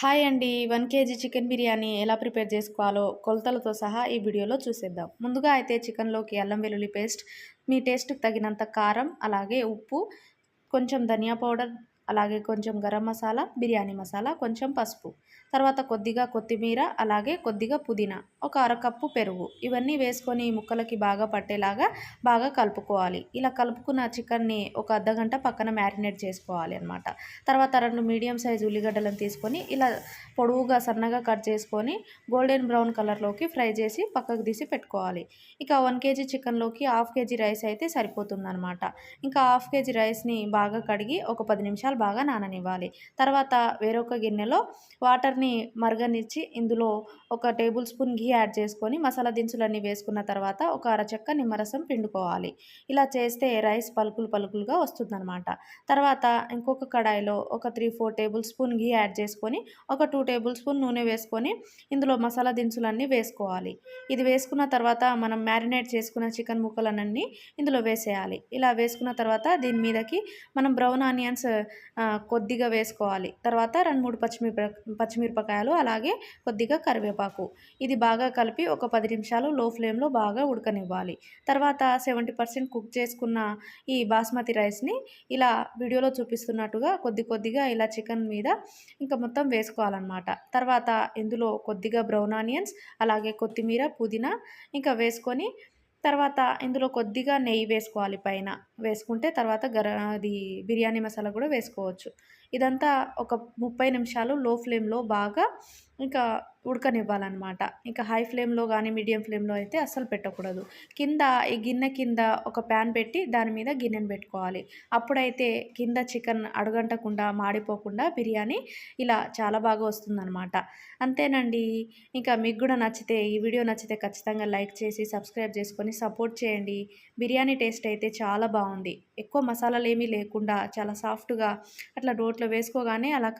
Hi అండి. One KG chicken biryani ఎలా prepare చేసుకోవాలో కొలతలతో సహా ఈ వీడియోలో చూసేద్దాం. ముందుగా అయితే చికెన్లోకి అల్లం వెల్లుల్లి పేస్ట్ మీ టేస్ట్కి తగినంత కారం అలాగే ఉప్పు కొంచెం ధనియా పౌడర్ అలాగే కొంచెం గరం మసాలా బిర్యానీ మసాలా కొంచెం పసుపు. తర్వాత కొద్దిగా కొత్తిమీర అలాగే కొద్దిగా పుదీనా. ఒక అరకప్పు పెరుగు. ఇవన్నీ వేసుకొని ముక్కలకి బాగా పట్టేలాగా బాగా కలుపుకోవాలి. ఇలా కలుపుకున్న చికెన్ని ఒక అర్ధగంట పక్కన మ్యారినేట్ చేసుకోవాలి అనమాట తర్వాత రెండు మీడియం సైజు ఉల్లిగడ్డలను తీసుకొని ఇలా పొడవుగా సన్నగా కట్ చేసుకొని గోల్డెన్ బ్రౌన్ కలర్లోకి ఫ్రై చేసి పక్కకు తీసి పెట్టుకోవాలి. ఇక వన్ కేజీ చికెన్లోకి హాఫ్ కేజీ రైస్ అయితే సరిపోతుందన్నమాట. ఇంకా హాఫ్ కేజీ రైస్ని బాగా కడిగి ఒక పది నిమిషాలు బాగా నాననివ్వాలి. తర్వాత వేరొక గిన్నెలో వాటర్ని మరగనిచ్చి ఇందులో ఒక టేబుల్ స్పూన్ ఘీ యాడ్ చేసుకొని మసాలా దినుసులన్నీ వేసుకున్న తర్వాత ఒక అరచక్క నిమ్మరసం పిండుకోవాలి. ఇలా చేస్తే రైస్ పలుకులు పలుకులుగా వస్తుందన్నమాట. తర్వాత ఇంకొక కడాయిలో ఒక three four table spoon ghee add చేసుకొని ఒక టూ టేబుల్ స్పూన్ నూనె వేసుకొని ఇందులో మసాలా దినుసులన్నీ వేసుకోవాలి. ఇది వేసుకున్న తర్వాత మనం మ్యారినేట్ చేసుకున్న చికెన్ ముక్కలన్నీ ఇందులో వేసేయాలి. ఇలా వేసుకున్న తర్వాత దీని మీదకి మనం బ్రౌన్ ఆనియన్స్ కొద్దిగా వేసుకోవాలి. తర్వాత రెండు మూడు పచ్చిమిరప పచ్చిమిరపకాయలు అలాగే కొద్దిగా కరివేపాకు. ఇది బాగా కలిపి ఒక పది నిమిషాలు లో ఫ్లేమ్లో బాగా ఉడకనివ్వాలి. తర్వాత సెవెంటీ పర్సెంట్ కుక్ చేసుకున్న ఈ బాస్మతి రైస్ని ఇలా వీడియోలో చూపిస్తున్నట్టుగా కొద్ది కొద్దిగా ఇలా చికెన్ మీద ఇంకా మొత్తం వేసుకోవాలన్నమాట. తర్వాత ఇందులో కొద్దిగా బ్రౌన్ ఆనియన్స్ అలాగే కొత్తిమీర పుదీనా ఇంకా వేసుకొని తర్వాత ఇందులో కొద్దిగా నెయ్యి వేసుకోవాలి పైన. వేసుకుంటే తర్వాత గర అది బిర్యానీ మసాలా కూడా వేసుకోవచ్చు. ఇదంతా ఒక ముప్పై నిమిషాలు లో ఫ్లేమ్లో బాగా ఇంకా ఉడకనివ్వాలన్నమాట. ఇంకా హై ఫ్లేమ్లో కానీ మీడియం ఫ్లేమ్లో అయితే అస్సలు పెట్టకూడదు. కింద ఈ గిన్నె కింద ఒక ప్యాన్ పెట్టి దాని మీద గిన్నెను పెట్టుకోవాలి. అప్పుడైతే కింద చికెన్ అడుగంటకుండా మాడిపోకుండా బిర్యానీ ఇలా చాలా బాగా వస్తుందన్నమాట. అంతేనండి. ఇంకా మీకు కూడా నచ్చితే ఈ వీడియో నచ్చితే ఖచ్చితంగా లైక్ చేసి సబ్స్క్రైబ్ చేసుకొని సపోర్ట్ చేయండి. బిర్యానీ టేస్ట్ అయితే చాలా బాగుంది. ఎక్కువ మసాలాలు ఏమీ లేకుండా చాలా సాఫ్ట్గా అట్లా రోట్లో వేసుకోగానే అలా